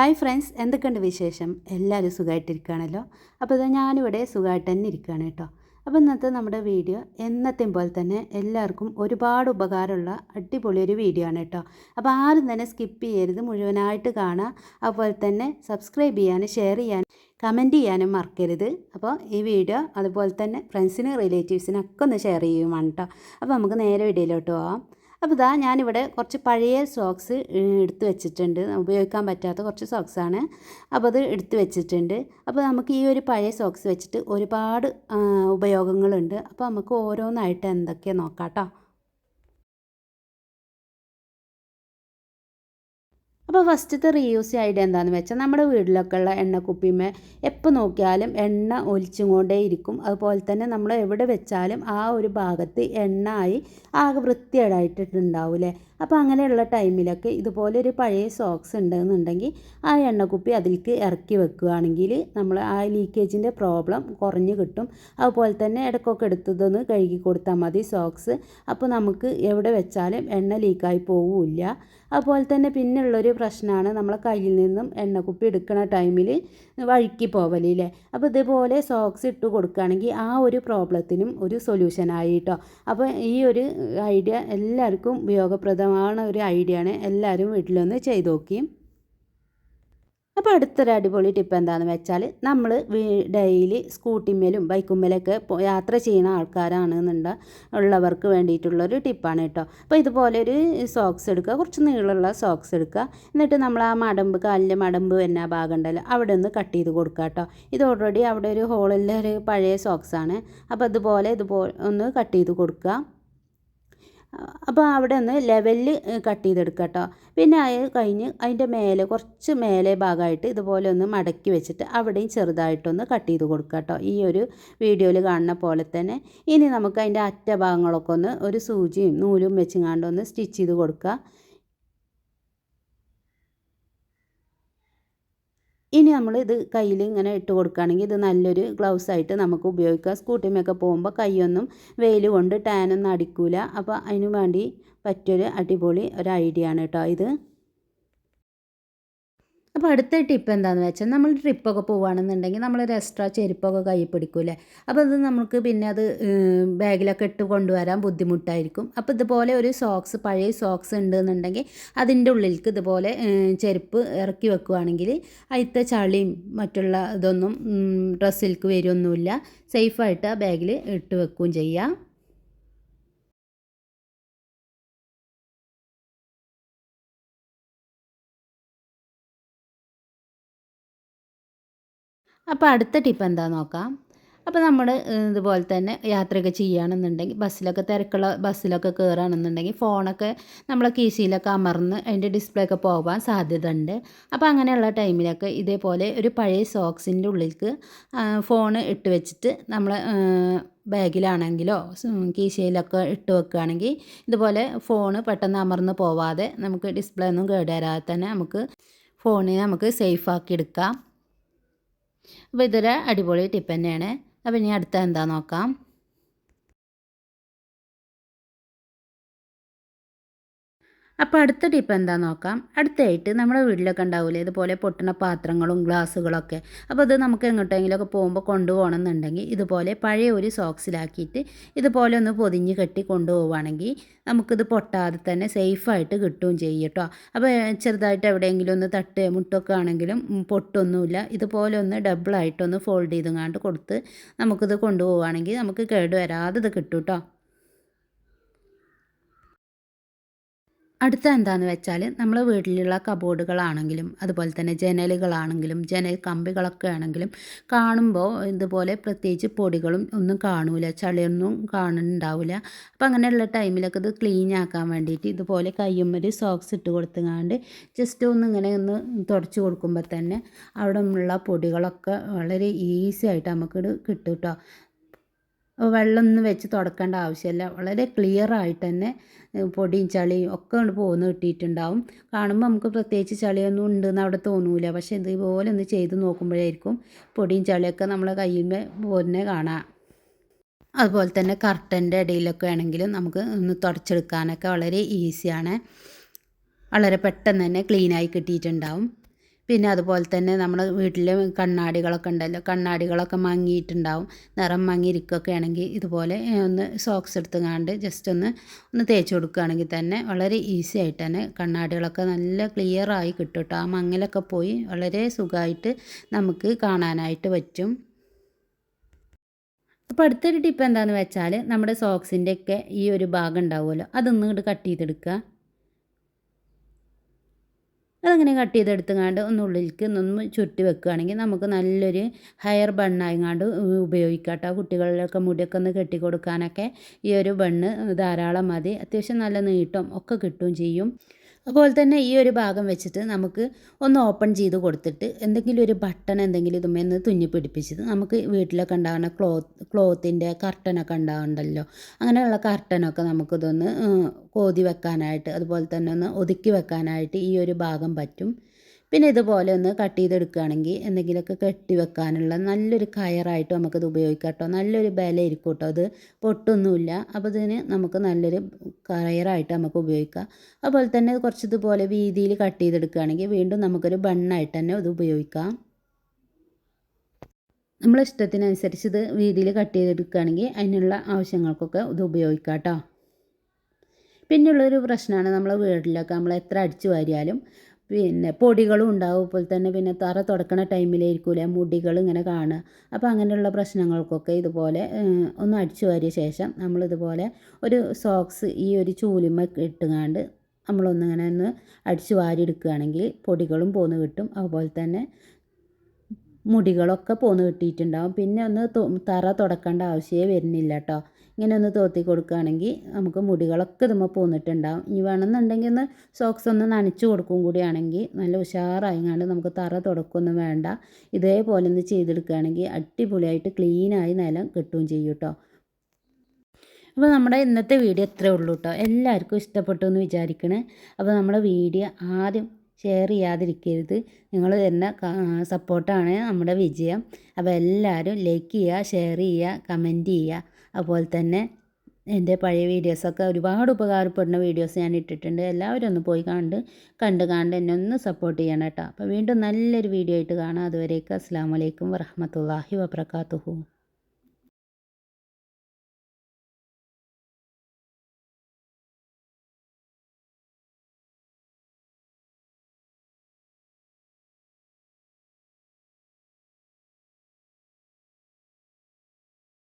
Hi friends എന്തൊക്കെയുണ്ട് വിശേഷം? എല്ലാവരും സുഖമായിട്ടിരിക്കുകയാണല്ലോ അപ്പോൾ ഇത് ഞാനിവിടെ സുഖമായിട്ട് തന്നെ ഇരിക്കുകയാണ് കേട്ടോ. അപ്പോൾ ഇന്നത്തെ നമ്മുടെ വീഡിയോ എന്നത്തെയും പോലെ തന്നെ എല്ലാവർക്കും ഒരുപാട് ഉപകാരമുള്ള അടിപൊളി ഒരു വീഡിയോ ആണ് കേട്ടോ. അപ്പോൾ ആരും തന്നെ സ്കിപ്പ് ചെയ്യരുത് മുഴുവനായിട്ട് കാണുക. അതുപോലെ തന്നെ സബ്സ്ക്രൈബ് ചെയ്യാനും ഷെയർ ചെയ്യാനും കമന്റ് ചെയ്യാനും മറക്കരുത്. അപ്പോൾ ഈ വീഡിയോ അതുപോലെ തന്നെ ഫ്രണ്ട്സിനും റിലേറ്റീവ്സിനൊക്കെ ഒന്ന് ഷെയർ ചെയ്യുവാണ് കേട്ടോ. അപ്പോൾ നമുക്ക് നേരെ വീഡിയോയിലോട്ട് പോകാം അപ്പോൾ ഇതാ ഞാനിവിടെ കുറച്ച് പഴയ സോക്സ് എടുത്തു വെച്ചിട്ടുണ്ട്. ഉപയോഗിക്കാൻ പറ്റാത്ത കുറച്ച് സോക്സാണ് അപ്പോൾ അത് എടുത്തു വെച്ചിട്ടുണ്ട്. അപ്പോൾ നമുക്ക് ഈ ഒരു പഴയ സോക്സ് വെച്ചിട്ട് ഒരുപാട് ഉപയോഗങ്ങളുണ്ട്. അപ്പോൾ നമുക്ക് ഓരോന്നായിട്ട് എന്തൊക്കെയാണ് നോക്കാം കേട്ടോ അപ്പോൾ ഫസ്റ്റത്തെ റീയൂസ് ഐഡിയ എന്താണെന്ന് വെച്ചാൽ നമ്മുടെ വീട്ടിലൊക്കെ ഉള്ള എണ്ണ എണ്ണക്കുപ്പിമേ എപ്പോൾ നോക്കിയാലും എണ്ണ ഒലിച്ചും കൊണ്ടേ ഇരിക്കും. അതുപോലെ തന്നെ നമ്മൾ എവിടെ വെച്ചാലും ആ ഒരു ഭാഗത്ത് എണ്ണ ആയി ആകെ വൃത്തിയേടായിട്ടുണ്ടാവില്ലേ അപ്പോൾ അങ്ങനെയുള്ള ടൈമിലൊക്കെ ഇതുപോലെ ഒരു പഴയ സോക്സ് ഉണ്ടെന്നുണ്ടെങ്കിൽ ആ എണ്ണക്കുപ്പി അതിലേക്ക് ഇറക്കി വെക്കുകയാണെങ്കിൽ നമ്മൾ ആ ലീക്കേജിന്റെ പ്രോബ്ലം കുറഞ്ഞു കിട്ടും. അതുപോലെ തന്നെ ഇടക്കൊക്കെ എടുത്തതൊന്ന് കഴുകി കൊടുത്താൽ മതി സോക്സ്. അപ്പോൾ നമുക്ക് എവിടെ വെച്ചാലും എണ്ണ ലീക്കായി പോവില്ല അതുപോലെ തന്നെ പിന്നെയുള്ളൊരു പ്രശ്നമാണ് നമ്മൾ കയ്യിൽ നിന്നും എണ്ണക്കുപ്പി എടുക്കുന്ന ടൈമിൽ വഴുക്കി പോവലില്ലേ അപ്പോൾ ഇതുപോലെ സോക്സ് ഇട്ട് കൊടുക്കുകയാണെങ്കിൽ ആ ഒരു പ്രോബ്ലത്തിനും ഒരു സൊല്യൂഷനായി കേട്ടോ അപ്പോൾ ഈ ഒരു ഐഡിയ എല്ലാവർക്കും ഉപയോഗപ്രദമാണ് ഒരു ഐഡിയ ആണ് എല്ലാവരും വീട്ടിലൊന്ന് ചെയ്തു നോക്കിയും അപ്പോൾ അടുത്തൊരു അടിപൊളി ടിപ്പ് എന്താണെന്ന് വെച്ചാൽ നമ്മൾ ഡെയിലി സ്കൂട്ടിമേലും ബൈക്കുമ്മേലൊക്കെ യാത്ര ചെയ്യുന്ന ആൾക്കാരാണെന്നുണ്ട ഉള്ളവർക്ക് വേണ്ടിയിട്ടുള്ളൊരു ടിപ്പാണ് കേട്ടോ അപ്പോൾ ഇതുപോലെ ഒരു സോക്സ് എടുക്കുക കുറച്ച് നീളമുള്ള സോക്സ് എടുക്കുക. എന്നിട്ട് നമ്മൾ ആ മടമ്പ് കാലിലെ മടമ്പ് വരുന്ന ഭാഗം ഉണ്ടല്ലോ അവിടെ ഒന്ന് കട്ട് ചെയ്ത് കൊടുക്കുക കേട്ടോ ഇത് ഓൾറെഡി അവിടെ ഒരു ഹോളിലെ ഒരു പഴയ സോക്സാണ് അപ്പോൾ ഇതുപോലെ ഇതുപോലെ ഒന്ന് കട്ട് ചെയ്ത് കൊടുക്കുക. അപ്പോൾ അവിടെ ഒന്ന് ലെവലിൽ കട്ട് ചെയ്തെടുക്കുക കേട്ടോ. പിന്നെ അത് കഴിഞ്ഞ് അതിന്റെ മേലെ കുറച്ച് മേലെ ഭാഗമായിട്ട് ഇതുപോലെ ഒന്ന് മടക്കി വെച്ചിട്ട് അവിടെയും ചെറുതായിട്ടൊന്ന് കട്ട് ചെയ്ത് കൊടുക്കുക കേട്ടോ. ഈ ഒരു വീഡിയോയിൽ കാണുന്ന പോലെ തന്നെ. ഇനി നമുക്ക് അതിന്റെ അറ്റ ഭാഗങ്ങളൊക്കെ ഒന്ന് ഒരു സൂചിയും നൂലും വെച്ചും ഒന്ന് സ്റ്റിച്ച് ചെയ്ത് കൊടുക്കുക. ഇനി നമ്മൾ ഇത് കയ്യിൽ ഇങ്ങനെ ഇട്ട് കൊടുക്കുകയാണെങ്കിൽ ഇത് നല്ലൊരു ഗ്ലൗസ് ആയിട്ട് നമുക്ക് ഉപയോഗിക്കാം. സ്കൂട്ടിമൊക്കെ പോകുമ്പോൾ കൈയൊന്നും വെയിൽ കൊണ്ട് ടാനൊന്നും അടിക്കില്ല അപ്പോൾ അതിനു വേണ്ടി പറ്റിയൊരു അടിപൊളി ഒരു ഐഡിയ ആണ് കേട്ടോ ഇത്. അപ്പോൾ അടുത്ത ടിപ്പ് എന്താണെന്ന് വെച്ചാൽ നമ്മൾ ട്രിപ്പൊക്കെ പോവുകയാണെന്നുണ്ടെങ്കിൽ നമ്മളൊരു എക്സ്ട്രാ ചെരുപ്പൊക്കെ കൈ പിടിക്കൂലേ അപ്പോൾ അത് നമുക്ക് പിന്നെ അത് ബാഗിലൊക്കെ ഇട്ട് കൊണ്ടുവരാൻ ബുദ്ധിമുട്ടായിരിക്കും. അപ്പോൾ ഇതുപോലെ ഒരു സോക്സ് പഴയ സോക്സ് ഉണ്ട് എന്നുണ്ടെങ്കിൽ അതിന്റെ ഉള്ളിലേക്ക് ഇതുപോലെ ചെരുപ്പ് ഇറക്കി വെക്കുകയാണെങ്കിൽ അതിലത്തെ ചളിയും മറ്റുള്ള ഇതൊന്നും ഡ്രസ്സിലേക്ക് വരുമൊന്നുമില്ല സേഫായിട്ട് ആ ബാഗിൽ ഇട്ട് വെക്കുകയും ചെയ്യാം. അപ്പോൾ അടുത്ത ടിപ്പ് എന്താ നോക്കാം? അപ്പോൾ നമ്മൾ ഇതുപോലെ തന്നെ യാത്രയൊക്കെ ചെയ്യുകയാണെന്നുണ്ടെങ്കിൽ ബസ്സിലൊക്കെ തിരക്കുള്ള ബസ്സിലൊക്കെ കയറുകയാണെന്നുണ്ടെങ്കിൽ ഫോണൊക്കെ നമ്മളെ കീശയിലൊക്കെ അമർന്ന് അതിന്റെ ഡിസ്പ്ലേ ഒക്കെ പോകാൻ സാധ്യത ഉണ്ട് അപ്പോൾ അങ്ങനെയുള്ള ടൈമിലൊക്കെ ഇതേപോലെ ഒരു പഴയ സോക്സിന്റെ ഉള്ളിലേക്ക് ഫോൺ ഇട്ട് വെച്ചിട്ട് നമ്മൾ ബാഗിലാണെങ്കിലോ കീശയിലൊക്കെ ഇട്ട് വെക്കുകയാണെങ്കിൽ ഇതുപോലെ ഫോണ് പെട്ടെന്ന് അമർന്ന് പോവാതെ നമുക്ക് ഡിസ്പ്ലേ ഒന്നും കേടുവരാതെ തന്നെ നമുക്ക് ഫോണിനെ നമുക്ക് സേഫാക്കി എടുക്കാം. അപ്പോൾ ഇതൊരു അടിപൊളി ടിപ്പ് തന്നെയാണ്. അപ്പോൾ ഇനി അടുത്ത എന്താ നോക്കാം? അപ്പോൾ അടുത്ത ടിപ്പ് എന്താ നോക്കാം? അടുത്തായിട്ട് നമ്മുടെ വീട്ടിലൊക്കെ ഉണ്ടാവില്ലേ ഇതുപോലെ പൊട്ടുന്ന പാത്രങ്ങളും ഗ്ലാസ്സുകളൊക്കെ. അപ്പോൾ അത് നമുക്ക് എങ്ങോട്ടെങ്കിലുമൊക്കെ പോകുമ്പോൾ കൊണ്ടുപോകണം എന്നുണ്ടെങ്കിൽ ഇതുപോലെ പഴയ ഒരു സോക്സിലാക്കിയിട്ട് ഇതുപോലെ ഒന്ന് പൊതിഞ്ഞ് കെട്ടി കൊണ്ടുപോവുകയാണെങ്കിൽ നമുക്കിത് പൊട്ടാതെ തന്നെ സേഫായിട്ട് കിട്ടുകയും ചെയ്യും കേട്ടോ. അപ്പോൾ ചെറുതായിട്ട് എവിടെയെങ്കിലും ഒന്ന് തട്ട് മുട്ടൊക്കെ ആണെങ്കിലും പൊട്ടൊന്നുമില്ല. ഇതുപോലെ ഒന്ന് ഡബിളായിട്ടൊന്ന് ഫോൾഡ് ചെയ്തുങ്ങാണ്ട് കൊടുത്ത് നമുക്കിത് കൊണ്ടുപോവുകയാണെങ്കിൽ നമുക്ക് കേടുവരാതെ ഇത് കിട്ടും കേട്ടോ. അടുത്ത എന്താണെന്ന് വെച്ചാൽ നമ്മൾ വീട്ടിലുള്ള കബോർഡുകളാണെങ്കിലും അതുപോലെ തന്നെ ജനലുകളാണെങ്കിലും ജനൽ കമ്പികളൊക്കെ ആണെങ്കിലും കാണുമ്പോൾ ഇതുപോലെ പ്രത്യേകിച്ച് പൊടികളും ഒന്നും കാണൂല ചളിയൊന്നും കാണുന്നുണ്ടാവില്ല അപ്പം അങ്ങനെയുള്ള ടൈമിലൊക്കെ ഇത് ക്ലീൻ ആക്കാൻ വേണ്ടിയിട്ട് ഇതുപോലെ കയ്യുമ്മൊരു സോക്സ് ഇട്ട് കൊടുത്തുകൊണ്ട് ജസ്റ്റ് ഒന്ന് ഇങ്ങനെ ഒന്ന് തുടച്ച് കൊടുക്കുമ്പോൾ തന്നെ അവിടെ ഉള്ള പൊടികളൊക്കെ വളരെ ഈസി ആയിട്ട് നമുക്കിത് കിട്ടും കേട്ടോ വെള്ളമൊന്നും വെച്ച് തുടക്കേണ്ട ആവശ്യമില്ല. വളരെ ക്ലിയർ ആയിട്ട് തന്നെ പൊടിയും ചളിയും ഒക്കെ കൊണ്ട് പോകുന്ന കിട്ടിയിട്ടുണ്ടാവും. കാണുമ്പോൾ നമുക്ക് പ്രത്യേകിച്ച് ചളിയൊന്നും ഉണ്ടെന്ന് അവിടെ തോന്നൂല. പക്ഷേ ഇതുപോലെ ഒന്ന് ചെയ്ത് നോക്കുമ്പോഴായിരിക്കും പൊടിയും ചളിയൊക്കെ നമ്മളെ കയ്യിൽ പോരുന്നേ കാണാം. അതുപോലെ തന്നെ കർട്ടന്റെ ഇടയിലൊക്കെ ആണെങ്കിലും നമുക്ക് ഒന്ന് തുടച്ചെടുക്കാനൊക്കെ വളരെ ഈസിയാണ് വളരെ പെട്ടെന്ന് തന്നെ ക്ലീനായി കിട്ടിയിട്ടുണ്ടാവും. പിന്നെ അതുപോലെ തന്നെ നമ്മൾ വീട്ടിൽ കണ്ണാടികളൊക്കെ ഉണ്ടല്ലോ കണ്ണാടികളൊക്കെ മങ്ങിയിട്ടുണ്ടാവും. നിറം മങ്ങിയിരിക്കുകയൊക്കെ ആണെങ്കിൽ ഇതുപോലെ ഒന്ന് സോക്സ് എടുത്തുങ്ങാണ്ട് ജസ്റ്റ് ഒന്ന് ഒന്ന് തേച്ച് കൊടുക്കുകയാണെങ്കിൽ തന്നെ വളരെ ഈസി ആയിട്ട് തന്നെ കണ്ണാടികളൊക്കെ നല്ല ക്ലിയർ ആയി കിട്ടും കേട്ടോ ആ മങ്ങലൊക്കെ പോയി വളരെ സുഖമായിട്ട് നമുക്ക് കാണാനായിട്ട് പറ്റും. അപ്പോൾ അടുത്തൊരു ടിപ്പ് എന്താണെന്ന് വെച്ചാൽ നമ്മുടെ സോക്സിന്റെയൊക്കെ ഈ ഒരു ഭാഗം ഉണ്ടാവുമല്ലോ അതൊന്നും ഇങ്ങോട്ട് കട്ട് ചെയ്തെടുക്കുക. അതങ്ങനെ കട്ട് ചെയ്തെടുത്തുങ്ങാണ്ട് ഒന്ന് ഉള്ളിലേക്ക് ഒന്ന് ചുറ്റി വെക്കുകയാണെങ്കിൽ നമുക്ക് നല്ലൊരു ഹയർ ബണ്ണായിങ്ങാണ്ട് ഉപയോഗിക്കാം കേട്ടോ കുട്ടികളിലൊക്കെ മുടിയൊക്കെ ഒന്ന് കെട്ടി കൊടുക്കാനൊക്കെ ഈ ഒരു ബണ്ണ് ധാരാളം മതി. അത്യാവശ്യം നല്ല നീട്ടം ഒക്കെ കിട്ടുകയും ചെയ്യും. അതുപോലെ തന്നെ ഈ ഒരു ഭാഗം വെച്ചിട്ട് നമുക്ക് ഒന്ന് ഓപ്പൺ ചെയ്ത് കൊടുത്തിട്ട് എന്തെങ്കിലും ഒരു ബട്ടൺ എന്തെങ്കിലും ഇതുമേ ഒന്ന് തുന്നി പിടിപ്പിച്ചിട്ട് നമുക്ക് വീട്ടിലൊക്കെ ഉണ്ടാകുന്ന ക്ലോത്ത് ക്ലോത്തിന്റെ കർട്ടനൊക്കെ ഉണ്ടാവുന്നുണ്ടല്ലോ. അങ്ങനെയുള്ള കർട്ടനൊക്കെ നമുക്കിതൊന്ന് കോതി വെക്കാനായിട്ട് അതുപോലെ തന്നെ ഒന്ന് ഒതുക്കി വെക്കാനായിട്ട് ഈ ഒരു ഭാഗം പറ്റും. പിന്നെ ഇതുപോലെ ഒന്ന് കട്ട് ചെയ്തെടുക്കുകയാണെങ്കിൽ എന്തെങ്കിലുമൊക്കെ കെട്ടി വെക്കാനുള്ള നല്ലൊരു കയറായിട്ട് നമുക്കത് ഉപയോഗിക്കാം കേട്ടോ. നല്ലൊരു ബലയിരിക്കും കേട്ടോ അത്. പൊട്ടൊന്നുമില്ല. അപ്പോൾ ഇതിന് നമുക്ക് നല്ലൊരു കയറായിട്ട് നമുക്ക് ഉപയോഗിക്കാം. അതുപോലെ തന്നെ കുറച്ച് ഇതുപോലെ വീതിയിൽ കട്ട് ചെയ്തെടുക്കുകയാണെങ്കിൽ വീണ്ടും നമുക്കൊരു ബണ്ണായിട്ട് തന്നെ ഇത് ഉപയോഗിക്കാം. നമ്മളെ ഇഷ്ടത്തിനനുസരിച്ച് ഇത് വീതിയിൽ കട്ട് ചെയ്തെടുക്കുകയാണെങ്കിൽ അതിനുള്ള ആവശ്യങ്ങൾക്കൊക്കെ ഇത് ഉപയോഗിക്കാം കേട്ടോ. പിന്നെയുള്ളൊരു പ്രശ്നമാണ് നമ്മളെ വീട്ടിലൊക്കെ നമ്മൾ എത്ര അടിച്ചു വാരിയാലും പിന്നെ പൊടികളും ഉണ്ടാവും. ഇപ്പോൾ തന്നെ പിന്നെ തറ തുടക്കണ ടൈമിലായിരിക്കില്ല മുടികൾ ഇങ്ങനെ കാണുക. അപ്പോൾ അങ്ങനെയുള്ള പ്രശ്നങ്ങൾക്കൊക്കെ ഇതുപോലെ ഒന്ന് അടിച്ചു വാരിയ ശേഷം നമ്മളിതുപോലെ ഒരു സോക്സ് ഈ ഒരു ചൂലിമ ഇട്ടുകാണ്ട് നമ്മളൊന്നിങ്ങനെ ഒന്ന് അടിച്ചു വാരി എടുക്കുകയാണെങ്കിൽ പൊടികളും പോന്ന് കിട്ടും. അതുപോലെ തന്നെ മുടികളൊക്കെ പോന്ന് കിട്ടിയിട്ടുണ്ടാവും. പിന്നെ ഒന്ന് തറ തുടക്കേണ്ട ആവശ്യമേ വരുന്നില്ല കേട്ടോ. ഇങ്ങനെ ഒന്ന് തോത്തി കൊടുക്കുകയാണെങ്കിൽ നമുക്ക് മുടികളൊക്കെ ഇതുമ്പോൾ പോന്നിട്ടുണ്ടാവും. ഇനി വേണമെന്നുണ്ടെങ്കിൽ ഒന്ന് സോക്സ് ഒന്ന് നനച്ച് കൊടുക്കും കൂടിയാണെങ്കിൽ നല്ല ഉഷാറായിങ്ങാണ്ട് നമുക്ക് തറ തുടക്കൊന്നും വേണ്ട. ഇതേപോലെ ഒന്ന് ചെയ്തെടുക്കുകയാണെങ്കിൽ അടിപൊളിയായിട്ട് ക്ലീനായി നിലം കിട്ടുകയും ചെയ്യും കേട്ടോ. അപ്പോൾ നമ്മുടെ ഇന്നത്തെ വീഡിയോ ഇത്രേ ഉള്ളൂ കേട്ടോ. എല്ലാവർക്കും ഇഷ്ടപ്പെട്ടു എന്ന് വിചാരിക്കണേ. അപ്പോൾ നമ്മുടെ വീഡിയോ ആദ്യം ഷെയർ ചെയ്യാതിരിക്കരുത്. നിങ്ങൾ തരുന്ന സപ്പോർട്ടാണ് നമ്മുടെ വിജയം. അപ്പോൾ എല്ലാവരും ലൈക്ക് ചെയ്യുക ഷെയർ ചെയ്യുക കമന്റ് ചെയ്യുക. അതുപോലെ തന്നെ എന്റെ പഴയ വീഡിയോസൊക്കെ ഒരുപാട് ഉപകാരപ്പെടുന്ന വീഡിയോസ് ഞാൻ ഇട്ടിട്ടുണ്ട്. എല്ലാവരും ഒന്ന് പോയി കണ്ട് കണ്ട് കണ്ട് എന്നെ ഒന്ന് സപ്പോർട്ട് ചെയ്യണം കേട്ടോ. അപ്പോൾ വീണ്ടും നല്ലൊരു വീഡിയോ ആയിട്ട് കാണാം. അതുവരേക്കും അസ്സാം വലൈക്കും വറഹമത്തല്ലാഹി വബർക്കാത്തുഹു